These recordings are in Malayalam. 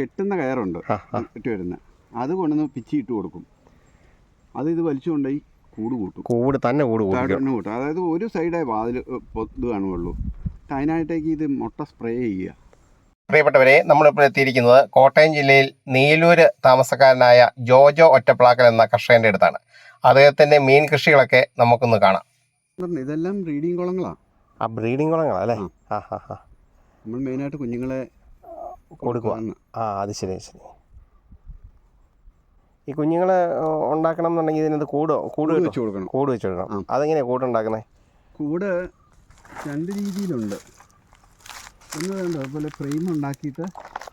കെട്ടുന്ന കയറുണ്ട് ഇട്ട് വരുന്ന. അത് കൊണ്ടുവന്ന് പിച്ചി ഇട്ട് കൊടുക്കും. അത് ഇത് വലിച്ചുകൊണ്ടായി കൂട് കൂട്ടും. കൂട് തന്നെ കൂട് കൂടിക്കും കൂട്ടും. അതായത് ഒരു സൈഡേ വാതിൽ ഇത് കാണുകയുള്ളൂ. അതിനായിട്ടേക്ക് ഇത് മുട്ട സ്പ്രേ ചെയ്യുക. പ്രിയപ്പെട്ടവരെ നമ്മളിപ്പോൾ എത്തിയിരിക്കുന്നത് കോട്ടയം ജില്ലയിൽ നീലൂര് താമസക്കാരനായ ജോജോ ഒറ്റപ്ലാക്കൽ എന്ന കർഷകന്റെ അടുത്താണ്. അദ്ദേഹത്തിന്റെ മീൻ കൃഷികളൊക്കെ നമുക്കൊന്ന് കാണാം. ഇതെല്ലാം ബ്രീഡിങ് കുളങ്ങളാണ് ആ ബ്രീഡിംഗ് കുളങ്ങളാ അല്ലേ? ആ ഹാ ഹാ. നമ്മൾ മെയിനായിട്ട് കുഞ്ഞുങ്ങളെ കൊടുക്കുക ആ അത് ശരി ശരി. ഈ കുഞ്ഞുങ്ങളെ ഉണ്ടാക്കണം എന്നുണ്ടെങ്കിൽ ഇതിനകത്ത് കൂട്? കൂട് വെച്ച് കൊടുക്കണം. കൂട് വെച്ച് കൊടുക്കണം. അതെങ്ങനെയാണ് കൂട് ഉണ്ടാക്കുന്നത് കൂട് രണ്ട് രീതിയിലുണ്ട്. ഒന്ന് വേണ്ട അതുപോലെ ഫ്രെയിം ഉണ്ടാക്കിയിട്ട്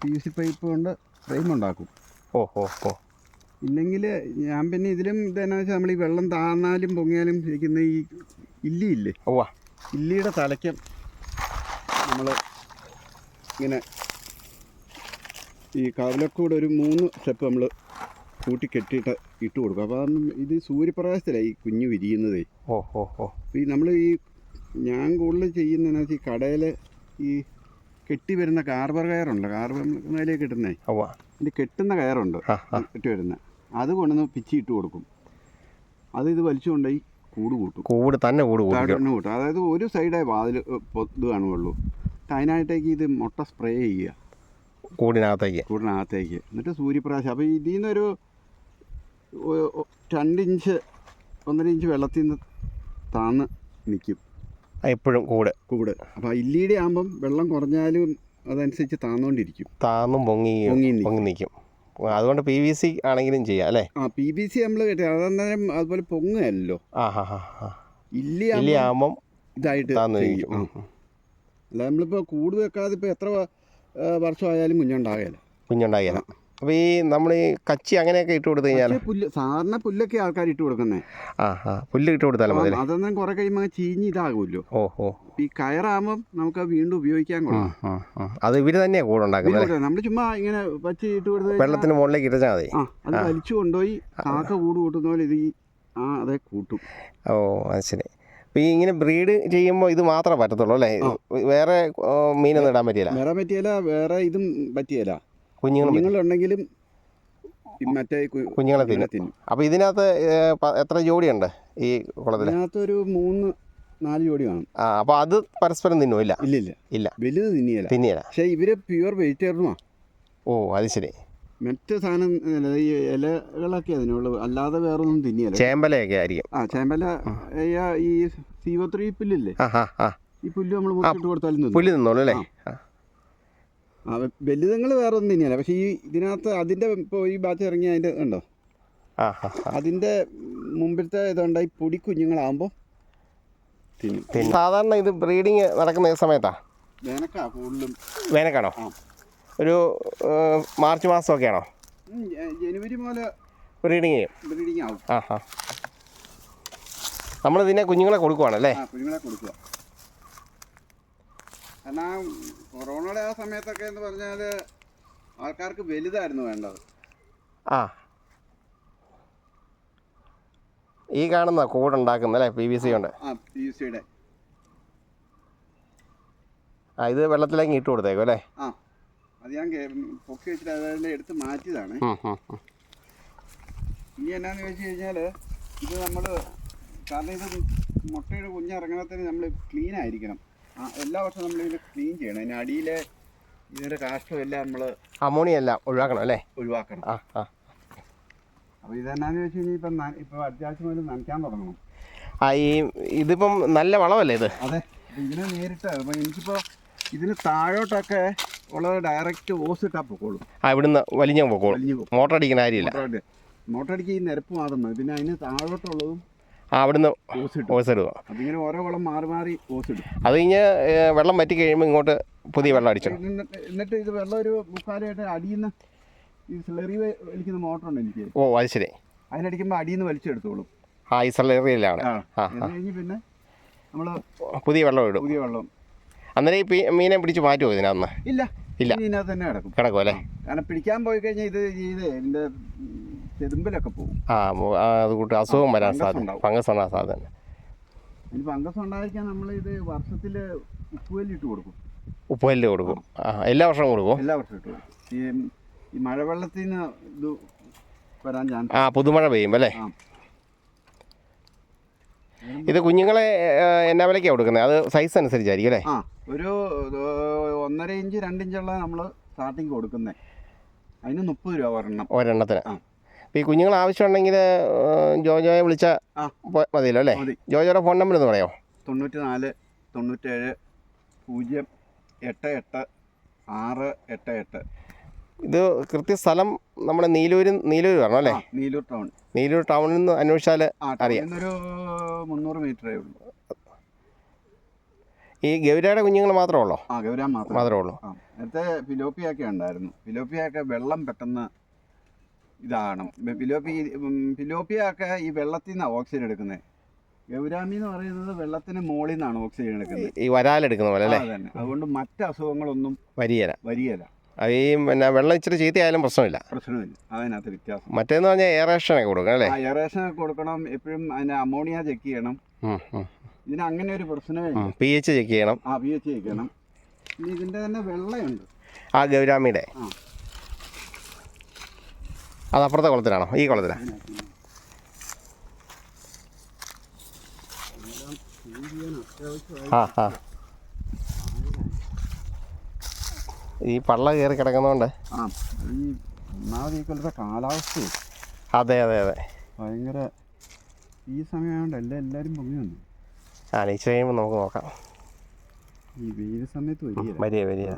പി യു സി പൈപ്പ് കൊണ്ട് ഫ്രെയിം ഉണ്ടാക്കും. ഓ ഓ ഓ. ഇല്ലെങ്കിൽ ഞാൻ പിന്നെ ഇതിലും ഇതെന്നു വെച്ചാൽ നമ്മൾ ഈ വെള്ളം താന്നാലും പൊങ്ങിയാലും ഇരിക്കുന്ന ഈ ഇല്ലിയില്ലേ? ഓ ഇല്ലിയുടെ തലയ്ക്കും നമ്മൾ ഇങ്ങനെ ഈ കവലക്കൂടെ ഒരു മൂന്ന് സ്റ്റെപ്പ് നമ്മൾ കൂട്ടി കെട്ടിയിട്ട് ഇട്ട് കൊടുക്കും. അപ്പോൾ അതൊന്നും ഇത് സൂര്യപ്രകാശത്തിലാണ് ഈ കുഞ്ഞ് വിരിയുന്നതേ. ഓ ഓ ഓ ഈ നമ്മൾ ഈ ഞാൻ കൂടുതൽ ചെയ്യുന്നതിനകത്ത് വെച്ചാൽ ഈ കടയിൽ ഈ കെട്ടി വരുന്ന കാർബർ കയറുണ്ട് കാർബർ മേലേക്ക് കിട്ടുന്നേ ഇതിന്റെ കെട്ടുന്ന കയറുണ്ട് കെട്ടി വരുന്ന. അത് കൊണ്ടുവന്ന് പിച്ചി ഇട്ട് കൊടുക്കും. അത് ഇത് വലിച്ചുകൊണ്ടായി കൂട് കൂട്ടും. കൂട് തന്നെ കൂട് കൂട്ടും കൂട്ടും. അതായത് ഒരു സൈഡേ വാതിൽ ഇത് കാണുകയുള്ളൂ. അതിനായിട്ടേക്ക് ഇത് മുട്ട സ്പ്രേ ചെയ്യുക. കൂടിനകത്തേക്ക്. കൂടിനകത്തേക്ക്. എന്നിട്ട് സൂര്യപ്രകാശം. അപ്പോൾ ഇതിൽ നിന്നൊരു രണ്ടിഞ്ച് ഒ- രണ്ട് ഇഞ്ച് ഒന്നര ഇഞ്ച് വെള്ളത്തിൽ നിന്ന് താന്ന് നിൽക്കും എപ്പോഴും കൂട്. കൂട്. അപ്പോൾ ഇല്ലീടെ ആകുമ്പം വെള്ളം കുറഞ്ഞാലും അതനുസരിച്ച് താന്നുകൊണ്ടിരിക്കും താന്നും പൊങ്ങി പൊങ്ങി നിൽക്കും. പൊങ്ങി നിൽക്കും അതുകൊണ്ട് പി വി സി ആണെങ്കിലും ചെയ്യാം അല്ലേ? ആ പി വി സി നമ്മൾ കേട്ടോ അതെന്നേരം അതുപോലെ പൊങ്ങുകയല്ലോ ആ ഹാ ഹാ ഇല്ലി ആകുമ്പം ഇതായിട്ട് താന്നു നിൽക്കും അല്ല നമ്മളിപ്പോൾ കൂട് വെക്കാതെ ഇപ്പോൾ എത്ര വർഷമായാലും കുഞ്ഞുണ്ടാകില്ല കുഞ്ഞുണ്ടാകില്ല അപ്പോൾ ഈ നമ്മൾ ഈ കച്ചി അങ്ങനെയൊക്കെ ഇട്ട് കൊടുത്തു കഴിഞ്ഞാൽ പുല്ല് സാധാരണ പുല്ലൊക്കെ ആൾക്കാർ ഇട്ട് കൊടുക്കുന്നേ. ആ ആ പുല്ല് ഇട്ട് കൊടുത്താലും മതി അതൊന്നും കുറെ കഴിയുമ്പോൾ ചീഞ്ഞ് ഇതാകുമല്ലോ. ഓ ഓ ഈ കയറാകുമ്പോൾ നമുക്ക് വീണ്ടും ഉപയോഗിക്കാൻ. അത് ഇവർ തന്നെയാണ് കൂടെ ഉണ്ടാക്കുന്നത് നമ്മൾ ചുമ്മാ ഇങ്ങനെ പച്ചി ഇട്ട് കൊടുത്ത് വെള്ളത്തിന് മുകളിലേക്ക് ഇട്ടാൽ മതി. ആ അത് വലിച്ചു കൊണ്ടുപോയി കാക്ക കൂട് കൂട്ടുന്ന പോലെ ഇത് ആ അതെ കൂട്ടും. ഓ അത് ശരി. അപ്പോൾ ഈ ഇങ്ങനെ ബ്രീഡ് ചെയ്യുമ്പോൾ ഇത് മാത്രമേ പറ്റത്തുള്ളൂ അല്ലേ? വേറെ മീനൊന്നും ഇടാൻ പറ്റിയില്ല? വേറെ പറ്റിയല്ല വേറെ ഇതും പറ്റിയല്ല. കുഞ്ഞുങ്ങളുണ്ടെങ്കിലും മറ്റേ കുഞ്ഞുങ്ങളെ തിന്നും. അപ്പോൾ ഇതിനകത്ത് എത്ര ജോഡി എത്ര ജോഡിയുണ്ട് ഈ കുളത്തിൽ ഒരു മൂന്ന് നാല് ജോഡി കാണും. ആ അപ്പോൾ അത് പരസ്പരം തിന്നുമില്ല ഇല്ല. ഇല്ല ഇല്ല. വലുത് തിന്നിയല്ല തിന്നിയല്ല പക്ഷേ ഇവർ പ്യുവർ വെജിറ്റേറിയനുമാണ് ഓ അത് ശരി. മറ്റ് സാധനം ഈ ഇലകളൊക്കെ അതിനുള്ളൂ അല്ലാതെ വേറെ ഒന്നും തിന്നിയല്ല. ചേമ്പലയൊക്കെ ആയിരിക്കും. ആ ചേമ്പല ഈ ഈ സീവോ ത്രീ പുല്ലില്ലേ? ഈ പുല്ല് നമ്മൾ മുറിച്ചിട്ട് കൊടുത്താലും പുല്ല് തിന്നോളൂ അല്ലേ? ആ. വലുതങ്ങൾ വേറെ ഒന്നും തിന്നിയല്ല. പക്ഷേ ഈ ഇതിനകത്ത് അതിന്റെ ഇപ്പോൾ ഈ ബാച്ച് ഇറങ്ങി അതിന്റെ ഉണ്ടോ അതിന്റെ. അതിന്റെ മുമ്പിലത്തെ ഇതുണ്ട്. ഈ പൊടി കുഞ്ഞുങ്ങളാകുമ്പോൾ സാധാരണ ഇത് ബ്രീഡിങ് നടക്കുന്ന സമയത്താ? വേനക്കാ കൂടുതലും. വേനക്കാണോ. ഒരു മാർച്ച് മാസമൊക്കെയാണോ? ജനുവരി മുതൽ ബ്രീഡിങ് ചെയ്യും. ബ്രീഡിങ് ആവും. ആ ഹാ നമ്മൾ ഇതിനെ കുഞ്ഞുങ്ങളെ കൊടുക്കുവാണല്ലേ? കുഞ്ഞുങ്ങളെ കൊടുക്കുക കാരണം കൊറോണയുടെ ആ സമയത്തൊക്കെ എന്ന് പറഞ്ഞാൽ ആൾക്കാർക്ക് വലുതായിരുന്നു വേണ്ടത്. ആ. ഈ കാണുന്ന കൂടുണ്ടാക്കുന്ന അല്ലേ പി വി സി കൊണ്ട്? പി വി സിയുടെ. ആ ഇത് വെള്ളത്തിലേക്ക് ഇട്ട് കൊടുത്തേക്കും അല്ലേ? ആ. അത് ഞാൻ പൊക്കി വെച്ചിട്ട് അതിനെ എടുത്ത് മാറ്റിയതാണ്. ഇനി എന്നാന്ന് ചോദിച്ചു കഴിഞ്ഞാൽ ഇത് നമ്മൾ കാരണം ഇത് മുട്ടയുടെ കുഞ്ഞിറങ്ങണത്തിന് നമ്മൾ ക്ലീൻ ആയിരിക്കണം. ആ എല്ലാ വർഷവും നമ്മൾ ഇത് ക്ലീൻ ചെയ്യണം. അതിന് അടിയിലെ ഇതിന്റെ കാഷ്ടം എല്ലാം നമ്മൾ അമോണിയ എല്ലാം ഒഴിവാക്കണം അല്ലേ? ഒഴിവാക്കണം. ആ ആ. അപ്പോൾ ഇതെന്നാന്ന് വെച്ച് കഴിഞ്ഞാൽ ഇപ്പൊ ഇപ്പൊ അത്യാവശ്യം മുതൽ നനയ്ക്കാൻ തുടങ്ങണം. ആ ഈ ഇതിപ്പം നല്ല വളമല്ലേ ഇത്? അതെ. ഇതിനെ നേരിട്ട് അപ്പോൾ എനിക്കിപ്പോൾ ഇതിന് താഴോട്ടൊക്കെ ഉള്ളത് ഡയറക്റ്റ് ഓസിട്ടാ പൊക്കോളും. ആ ഇവിടുന്ന് വലിഞ്ഞ പൊക്കോളും. മോട്ടർ അടിക്കുന്ന കാര്യമില്ല. മോട്ടർ അടിക്കുക ഈ നിരപ്പ് മാത്രം മതി. പിന്നെ അതിന് താഴോട്ടുള്ളതും ആ അവിടുന്ന് ഓസ് ഇടും. ഓസ് ഇടുക. അപ്പം ഓരോ വളം മാറി മാറി ഓസ് ഇടും. അത് കഴിഞ്ഞ് വെള്ളം വറ്റി കഴിയുമ്പോൾ ഇങ്ങോട്ട് പുതിയ വെള്ളം അടിച്ചു എന്നിട്ട് ഇത് വെള്ളം ഒരു മുക്കാലായിട്ട് അടിയുന്ന ഈ സ്ലറി വലിക്കുന്ന മോട്ടറുണ്ട് എനിക്ക്. ഓ അത് ശരി. അതിനടിക്കുമ്പോൾ അടിയിൽ നിന്ന് വലിച്ചെടുത്തോളും. ആ ഈ സ്ലറിയിലാണ് ആ ആ, കഴിഞ്ഞ് പിന്നെ നമ്മൾ പുതിയ വെള്ളം ഇടും. പുതിയ വെള്ളം. അന്നേരം ഈ മീനെ പിടിച്ച് മാറ്റുമോ ഇതിനകത്ത്? ഇല്ല. ഇല്ല. ഇതിനകത്ത് തന്നെ കിടക്കും. കിടക്കും അല്ലേ? കാരണം പിടിക്കാൻ പോയി കഴിഞ്ഞാൽ ഇത് ഇത് ഇതിന്റെ ചെതുമ്പിലൊക്കെ പോകും. ആ അത് കൂട്ട് അസുഖം വരാൻ സാധ്യത. ഫംഗസ് ഉണ്ടാകാൻ സാധ്യത. ഇനി ഫംഗസ് ഉണ്ടായിരിക്കാൻ നമ്മൾ ഇത് വർഷത്തിൽ ഉപ്പുവല്ലിട്ട് കൊടുക്കും. ഉപ്പുകല്ല് കൊടുക്കും. ആ. എല്ലാ വർഷവും കൊടുക്കും എല്ലാ വർഷവും ഇട്ട് കൊടുക്കും. ഈ ഈ മഴവെള്ളത്തിൽ നിന്ന് ഇത് വരാൻ ചാൻസ് ആ പുതുമഴ പെയ്യും അല്ലേ? ഇത് കുഞ്ഞുങ്ങളെ എന്നാ വിലയ്ക്കാണ് കൊടുക്കുന്നത് അത് സൈസ് അനുസരിച്ചായിരിക്കും അല്ലേ? ആ. ഒരു ഒന്നര ഇഞ്ച് രണ്ട് ഇഞ്ചുള്ള നമ്മൾ സ്റ്റാർട്ടിങ് കൊടുക്കുന്നത് അതിന് മുപ്പത് രൂപ ഒരെണ്ണം. ഒരെണ്ണത്തിന്. അപ്പോൾ ഈ കുഞ്ഞുങ്ങൾ ആവശ്യമുണ്ടെങ്കിൽ ജോജോയെ വിളിച്ചാൽ ആ. മതിയല്ലോ അല്ലേ? ജോജോയുടെ ഫോൺ നമ്പർ ഒന്ന് പറയാമോ? തൊണ്ണൂറ്റി നാല് തൊണ്ണൂറ്റേഴ് പൂജ്യം എട്ട് എട്ട് ആറ് എട്ട് എട്ട്. ഇത് കൃത്യ സ്ഥലം നമ്മുടെ നീലൂര് നീലൂർ പറഞ്ഞു അല്ലേ? നീലൂർ ടൗൺ. നീലൂർ ടൗണിൽ നിന്ന് അന്വേഷിച്ചാൽ അറിയാം. ഒരു മുന്നൂറ് മീറ്ററേ ഉള്ളൂ. ഈ ഗൗരയുടെ കുഞ്ഞുങ്ങൾ മാത്രമേ ഉള്ളൂ ആ മാത്രമേ. ഉള്ളൂ നേരത്തെ ഫിലോപ്പിയൊക്കെ ഉണ്ടായിരുന്നു. ഫിലോപ്പിയൊക്കെ വെള്ളം പെട്ടെന്ന് ഇതാകണം. ബ- ഫിലോപ്പി ഫിലോപ്പിയൊക്കെ ഈ വെള്ളത്തിൽ നിന്നാണ് ഓക്സിജൻ എടുക്കുന്നത് ഗൗരാമി എന്ന് പറയുന്നത് വെള്ളത്തിന് മുകളിൽ നിന്നാണ് ഓക്സിജൻ എടുക്കുന്നത്. ഈ വരാലെടുക്കുന്ന പോലെ അല്ലേ? അതുകൊണ്ട് മറ്റ് അസുഖങ്ങളൊന്നും വരികയില്ല വരികയില്ല ഈ പിന്നെ വെള്ളം ഇച്ചിരി ചീത്തയായാലും പ്രശ്നമില്ല. പ്രശ്നമില്ല. അതിനകത്ത് വ്യത്യാസം. മറ്റേന്ന് പറഞ്ഞാൽ എയറേഷനൊക്കെ കൊടുക്കണം അല്ലേ? ഒക്കെ കൊടുക്കണം. എപ്പോഴും അതിന് അമോണിയ ചെക്ക് ചെയ്യണം. ഇതിന് അങ്ങനെ ഒരു പ്രശ്നമേ പി എച്ച് ചെക്ക് ചെയ്യണം. ആ പി എച്ച് ചെയ്യണം. ഇനി ഇതിന്റെ തന്നെ വെള്ളമുണ്ട് ആ ഗൗരാമിയുടെ. ആ. അത് അപ്പുറത്തെ കുളത്തിലാണോ? ഈ കുളത്തിലാണ് ആ ആ. ഈ പള്ള കയറി കിടക്കുന്നതുകൊണ്ട് ആ ഈ ഒന്നാമത് ഈ കൊല്ലത്തെ കാലാവസ്ഥയും. അതെ അതെ അതെ. ഭയങ്കര ഈ സമയമായതുകൊണ്ട് എല്ലാ എല്ലാവരും പൊങ്ങി വന്നു. ആ നീച്ച് കഴിയുമ്പോൾ നമുക്ക് നോക്കാം. ഈ വെയിൽ സമയത്ത് വരിക വരിക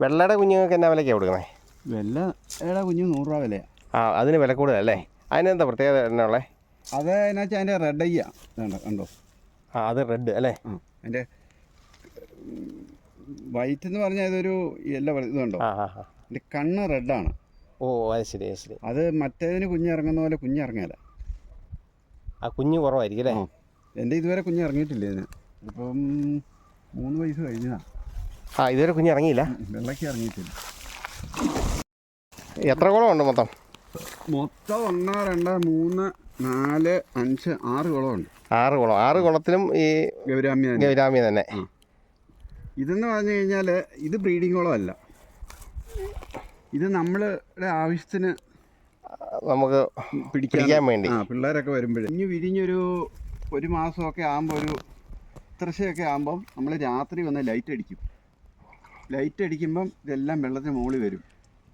വെള്ളയുടെ കുഞ്ഞുങ്ങൾക്ക് എന്നാ വിലയ്ക്കാണ് കൊടുക്കുന്നത് വെള്ളയുടെ കുഞ്ഞു നൂറ് രൂപ വില ആ അതിന് വില കൂടുതലല്ലേ? അതിനെന്താ പ്രത്യേകത എന്നാ ഉള്ളത് അത് എന്നാച്ചാൽ അതിന്റെ റെഡ് അയ്യ കണ്ടോ? ആ അത് റെഡ് അല്ലേ? അതിന്റെ വൈറ്റ് എന്ന് പറഞ്ഞാൽ ഇതൊരു യെല്ലോ ഇതുണ്ടോ? എന്റെ കണ്ണ് റെഡാണ് ഓ അത് ശരി അത് ശരി. അത് മറ്റേതിന് കുഞ്ഞിറങ്ങുന്ന പോലെ കുഞ്ഞിറങ്ങിയല്ല ആ കുഞ്ഞ് കുറവായിരിക്കും അല്ലേ. എന്റെ ഇതുവരെ കുഞ്ഞിറങ്ങിയിട്ടില്ല ഇതിന് ഇപ്പം മൂന്ന് വയസ്സ് കഴിഞ്ഞതാണ് ആ ഇതുവരെ കുഞ്ഞ് ഇറങ്ങിയില്ല? വെള്ളയ്ക്ക് ഇറങ്ങിയിട്ടില്ല. എത്ര കുളം ഉണ്ട് മൊത്തം? മൊത്തം ഒന്ന് രണ്ട് മൂന്ന് നാല് അഞ്ച് ആറ് കുളമുണ്ട് ആറ് കുളം ആറ് കുളത്തിലും ഈ ഗൗരാമ്യ ഗൗരാമ്യ തന്നെ. ഇതെന്ന് പറഞ്ഞു കഴിഞ്ഞാൽ ഇത് ബ്രീഡിംഗ് കുളമല്ല ഇത് നമ്മളുടെ ആവശ്യത്തിന് നമുക്ക് പിടിക്കാൻ വേണ്ടി. ആ പിള്ളേരൊക്കെ വരുമ്പോഴേ. ഇനി വിരിഞ്ഞൊരു ഒരു മാസമൊക്കെ ആകുമ്പോൾ ഒരു ഇത്രശയൊക്കെ ആകുമ്പം നമ്മൾ രാത്രി വന്ന് ലൈറ്റ് അടിക്കും. ലൈറ്റ് അടിക്കുമ്പം ഇതെല്ലാം വെള്ളത്തിന് മുകളിൽ വരും.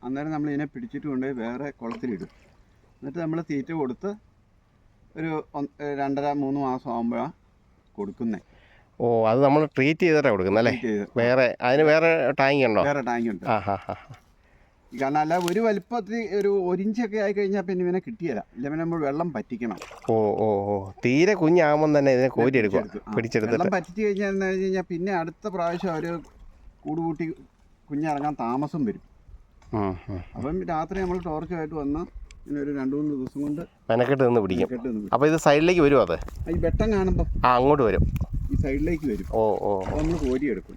അന്നേരം നമ്മൾ ഇതിനെ പിടിച്ചിട്ട് കൊണ്ടുപോയി വേറെ കുളത്തിലിടും എന്നിട്ട് നമ്മൾ തീറ്റ കൊടുത്ത് ഒരു രണ്ടര മൂന്ന് മാസം ആകുമ്പോഴാണ് കൊടുക്കുന്നത് ഓ അത് നമ്മൾ ട്രീറ്റ് ചെയ്തിട്ടാണ് കൊടുക്കുന്നത് അല്ലേ വേറെ അതിന് വേറെ ടാങ്ക് ഉണ്ടോ? വേറെ ടാങ്ക് ഉണ്ട്. ആ ഹാ ഹാ. കാരണം അല്ല ഒരു വലിപ്പത്തിൽ ഒരു ഒരിഞ്ചൊക്കെ ആയി കഴിഞ്ഞാൽ പിന്നെ ഇവനെ കിട്ടിയല്ല ഇല്ല പിന്നെ നമ്മൾ വെള്ളം പറ്റിക്കണം. ഓ ഓ ഓ. തീരെ കുഞ്ഞാകുമ്പോൾ തന്നെ ഇതിനെ കോരി എടുക്കുക പിടിച്ചെടുത്ത് വെള്ളം പറ്റിച്ച് കഴിഞ്ഞാൽ എന്ന് വെച്ച് കഴിഞ്ഞാൽ പിന്നെ അടുത്ത പ്രാവശ്യം അവർ കൂട് കൂട്ടി കുഞ്ഞിറങ്ങാൻ താമസം വരും. അപ്പം രാത്രി നമ്മൾ ടോർച്ചായിട്ട് വന്ന് ഇങ്ങനെ ഒരു രണ്ട് മൂന്ന് ദിവസം കൊണ്ട് മെനക്കെട്ട് നിന്ന് പിടിക്കും. അപ്പോൾ ഇത് സൈഡിലേക്ക് വരുമോ അത്? ഈ വെട്ടം കാണുമ്പോൾ ആ അങ്ങോട്ട് വരും. ഈ സൈഡിലേക്ക് വരും. ഓ ഓ. നമ്മൾ കോരിയെടുക്കും.